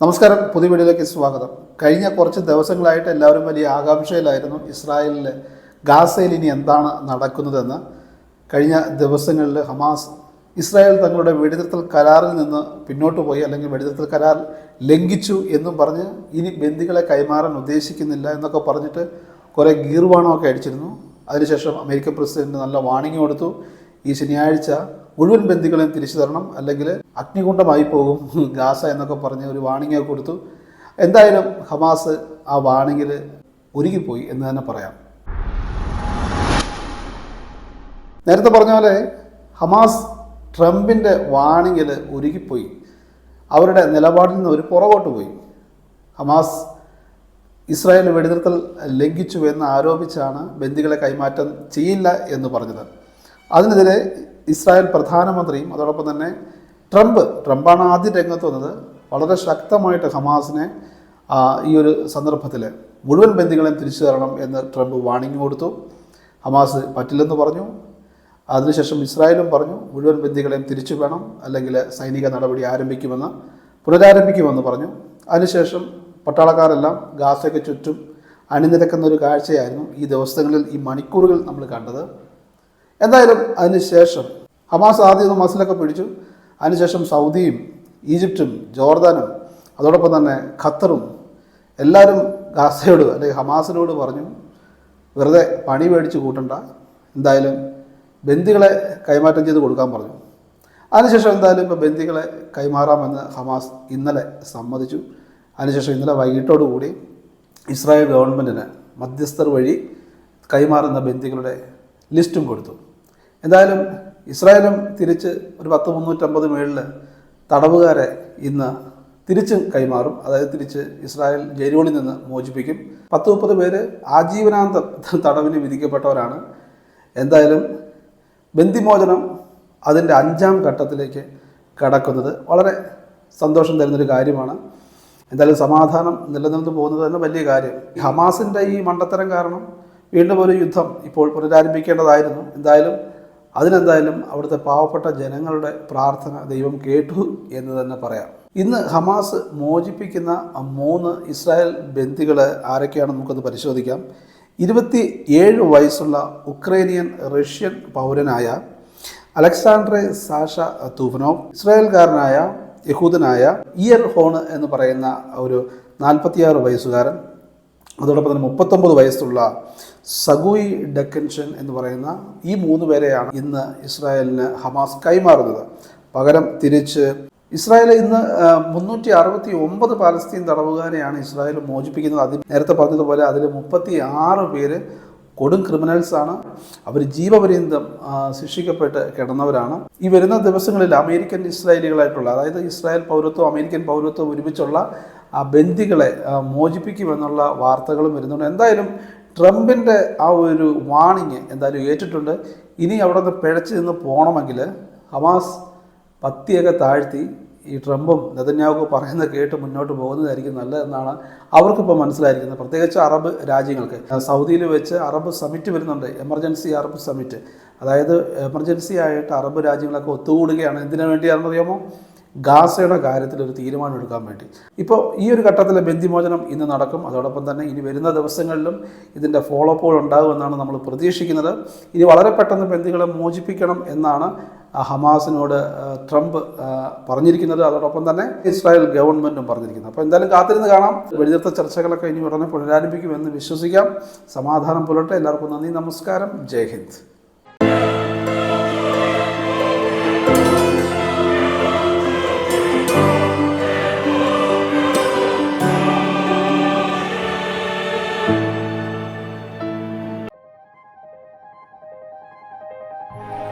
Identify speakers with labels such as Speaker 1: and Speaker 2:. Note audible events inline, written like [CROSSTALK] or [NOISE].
Speaker 1: നമസ്കാരം പുതിയ വീഡിയോയിലേക്ക് സ്വാഗതം. കഴിഞ്ഞ കുറച്ച് ദിവസങ്ങളായിട്ട് എല്ലാവരും വലിയ ആകാംക്ഷയിലായിരുന്നു ഇസ്രായേലിൽ ഗാസയിൽ ഇനി എന്താണ് നടക്കുന്നതെന്ന്. കഴിഞ്ഞ ദിവസങ്ങളിൽ ഹമാസ് ഇസ്രായേൽ തങ്ങളുടെ വെടിനിർത്തൽ കരാറിൽ നിന്ന് പിന്നോട്ട് പോയി അല്ലെങ്കിൽ വെടിനിർത്തൽ കരാർ ലംഘിച്ചു എന്നും പറഞ്ഞ് ഇനി ബന്ദികളെ കൈമാറാൻ ഉദ്ദേശിക്കുന്നില്ല എന്നൊക്കെ പറഞ്ഞിട്ട് കുറേ ഗീർവാണമൊക്കെ അടിച്ചിരുന്നു. അതിനുശേഷം അമേരിക്കൻ പ്രസിഡന്റ് നല്ല വാണിംഗ് കൊടുത്തു. ഈ ശനിയാഴ്ച മുഴുവൻ ബന്ദികളെയും തിരിച്ചു തരണം അല്ലെങ്കിൽ അഗ്നികുണ്ഡമായി പോകും ഗാസ എന്നൊക്കെ പറഞ്ഞ് ഒരു വാണിംഗ് കൊടുത്തു. എന്തായാലും ഹമാസ് ആ വാണിങ്ങിൽ ഒരുങ്ങിപ്പോയി എന്ന് തന്നെ പറയാം. നേരത്തെ പറഞ്ഞ പോലെ ഹമാസ് ട്രംപിന്റെ വാണിങ്ങിൽ ഒരുങ്ങിപ്പോയി. അവരുടെ നിലപാടിൽ നിന്ന് ഒരു പുറകോട്ട് പോയി. ഹമാസ് ഇസ്രായേൽ വെടിനിർത്തൽ ലംഘിച്ചു എന്ന് ആരോപിച്ചാണ് ബന്ദികളെ കൈമാറ്റം ചെയ്യില്ല എന്ന് പറഞ്ഞത്. അതിനെതിരെ ഇസ്രായേൽ പ്രധാനമന്ത്രിയും അതോടൊപ്പം തന്നെ ട്രംപ്. ട്രംപാണ് ആദ്യം രംഗത്ത് വന്നത്. വളരെ ശക്തമായിട്ട് ഹമാസിനെ ഈ ഒരു സന്ദർഭത്തിൽ മുഴുവൻ ബന്ദികളെയും തിരിച്ചു തരണം എന്ന് ട്രംപ് വാണിംഗ് കൊടുത്തു. ഹമാസ് പറ്റില്ലെന്ന് പറഞ്ഞു. അതിനുശേഷം ഇസ്രായേലും പറഞ്ഞു മുഴുവൻ ബന്ദികളെയും തിരിച്ചു വേണം അല്ലെങ്കിൽ സൈനിക നടപടി ആരംഭിക്കുമെന്ന് പുനരാരംഭിക്കുമെന്ന് പറഞ്ഞു. അതിനുശേഷം പട്ടാളക്കാരെല്ലാം ഗാസയ്ക്ക് ചുറ്റും അണിനിരക്കുന്ന ഒരു കാഴ്ചയായിരുന്നു ഈ ദിവസങ്ങളിൽ ഈ മണിക്കൂറുകൾ നമ്മൾ കണ്ടത്. എന്തായാലും അതിനുശേഷം ഹമാസ് ആദ്യം ഒന്ന് മസിലൊക്കെ പിടിച്ചു. അതിനുശേഷം സൗദിയും ഈജിപ്തും ജോർദാനും അതോടൊപ്പം തന്നെ ഖത്തറും എല്ലാവരും ഗാസയോട് അല്ലെങ്കിൽ ഹമാസിനോട് പറഞ്ഞു വെറുതെ പണി മേടിച്ച് കൂട്ടണ്ട. എന്തായാലും ബന്ദികളെ കൈമാറ്റം ചെയ്ത് കൊടുക്കാൻ പറഞ്ഞു. അതിനുശേഷം എന്തായാലും ഇപ്പോൾ ബന്ദികളെ കൈമാറാമെന്ന് ഹമാസ് ഇന്നലെ സമ്മതിച്ചു. അതിനുശേഷം ഇന്നലെ വൈകിട്ടോടുകൂടി ഇസ്രായേൽ ഗവൺമെന്റിന് മധ്യസ്ഥർ വഴി കൈമാറുന്ന ബന്ദികളുടെ ലിസ്റ്റും കൊടുത്തു. എന്തായാലും ഇസ്രായേലും തിരിച്ച് ഒരു പത്ത് മുന്നൂറ്റമ്പത് മേളിൽ തടവുകാരെ ഇന്ന് തിരിച്ചും കൈമാറും. അതായത് തിരിച്ച് ഇസ്രായേൽ ജയിലുകളിൽ നിന്ന് മോചിപ്പിക്കും. പത്ത് മുപ്പത് പേര് ആജീവനാന്ത [LAUGHS] തടവിന് വിധിക്കപ്പെട്ടവരാണ്. എന്തായാലും ബന്ദിമോചനം അതിന്റെ അഞ്ചാം ഘട്ടത്തിലേക്ക് കടക്കുന്നത് വളരെ സന്തോഷം തരുന്നൊരു കാര്യമാണ്. എന്തായാലും സമാധാനം നിലനിന്ന് പോകുന്നത് തന്നെ വലിയ കാര്യം. ഹമാസിന്റെ ഈ മണ്ടത്തരം കാരണം വീണ്ടും ഒരു യുദ്ധം ഇപ്പോൾ പുനരാരംഭിക്കേണ്ടതായിരുന്നു. എന്തായാലും അതിനെന്തായാലും അവിടുത്തെ പാവപ്പെട്ട ജനങ്ങളുടെ പ്രാർത്ഥന ദൈവം കേട്ടു എന്ന് തന്നെ പറയാം. ഇന്ന് ഹമാസ് മോചിപ്പിക്കുന്ന മൂന്ന് ഇസ്രായേൽ ബന്ദികൾ ആരൊക്കെയാണ് നമുക്കൊന്ന് പരിശോധിക്കാം. ഇരുപത്തി ഏഴ് വയസ്സുള്ള ഉക്രൈനിയൻ റഷ്യൻ പൗരനായ അലക്സാണ്ട്രെ സാഷ തൂഫനോവ് ഇസ്രായേൽക്കാരനായ യഹൂദനായ ഇയർ ഹോൺ എന്ന് പറയുന്ന ഒരു നാൽപ്പത്തിയാറ് വയസ്സുകാരൻ അതോടൊപ്പം തന്നെ മുപ്പത്തൊമ്പത് വയസ്സുള്ള സഗുയി ഡെക്കൻഷൻ എന്ന് പറയുന്ന ഈ മൂന്ന് പേരെയാണ് ഇന്ന് ഇസ്രായേലിന് ഹമാസ് കൈമാറുന്നത്. പകരം തിരിച്ച് ഇസ്രായേൽ ഇന്ന് മുന്നൂറ്റി അറുപത്തി ഒമ്പത് പാലസ്തീൻ തടവുകാരെയാണ് ഇസ്രായേൽ മോചിപ്പിക്കുന്നത്. അതിൽ നേരത്തെ പറഞ്ഞതുപോലെ അതിൽ മുപ്പത്തി ആറ് പേര് കൊടും ക്രിമിനൽസാണ് അവർ ജീവപര്യന്തം ശിക്ഷിക്കപ്പെട്ട് കിടന്നവരാണ്. ഈ വരുന്ന ദിവസങ്ങളിൽ അമേരിക്കൻ ഇസ്രായേലികളായിട്ടുള്ള അതായത് ഇസ്രായേൽ പൗരത്വം അമേരിക്കൻ പൗരത്വം ഒരുമിച്ചുള്ള ആ ബന്ദികളെ മോചിപ്പിക്കുമെന്നുള്ള വാർത്തകളും വരുന്നുണ്ട്. എന്തായാലും ട്രംപിന്റെ ആ ഒരു വാണിങ് എന്തായാലും ഏറ്റിട്ടുണ്ട്. ഇനി അവിടെ നിന്ന് പിഴച്ചു നിന്ന് പോകണമെങ്കിൽ ഹമാസ് പത്തിയൊക്കെ താഴ്ത്തി ഈ ട്രംപും നെതന്യാഹു പറയുന്നത് കേട്ട് മുന്നോട്ട് പോകുന്നതായിരിക്കും നല്ലതെന്നാണ് അവർക്കിപ്പോൾ മനസ്സിലായിരിക്കുന്നത്. പ്രത്യേകിച്ച് അറബ് രാജ്യങ്ങൾക്ക്. സൗദിയിൽ വെച്ച് അറബ് സമിറ്റ് വരുന്നുണ്ട്. എമർജൻസി അറബ് സമിറ്റ് അതായത് എമർജൻസി ആയിട്ട് അറബ് രാജ്യങ്ങളൊക്കെ ഒത്തുകൂടുകയാണ്. എന്തിനു വേണ്ടിയാണെന്നറിയാമോ? ഗാസയുടെ കാര്യത്തിൽ ഒരു തീരുമാനം എടുക്കാൻ വേണ്ടി. ഇപ്പോൾ ഈ ഒരു ഘട്ടത്തിലെ ബന്ധിമോചനം ഇന്ന് നടക്കും. അതോടൊപ്പം തന്നെ ഇനി വരുന്ന ദിവസങ്ങളിലും ഇതിന്റെ ഫോളോ ഉണ്ടാകുമെന്നാണ് നമ്മൾ പ്രതീക്ഷിക്കുന്നത്. ഇനി വളരെ പെട്ടെന്ന് ബന്ധികളെ മോചിപ്പിക്കണം എന്നാണ് ഹമാസിനോട് ട്രംപ് പറഞ്ഞിരിക്കുന്നത്. അതോടൊപ്പം തന്നെ ഇസ്രായേൽ ഗവൺമെന്റും പറഞ്ഞിരിക്കുന്നത്. അപ്പോൾ എന്തായാലും കാത്തിരുന്ന് കാണാം. വെടിനിർത്ത ചർച്ചകളൊക്കെ ഇനി ഉടനെ പുനരാരംഭിക്കുമെന്ന് വിശ്വസിക്കാം. സമാധാനം പുലർട്ടെ. എല്ലാവർക്കും നന്ദി നമസ്കാരം. ജയ് ഹിന്ദ്. Bye.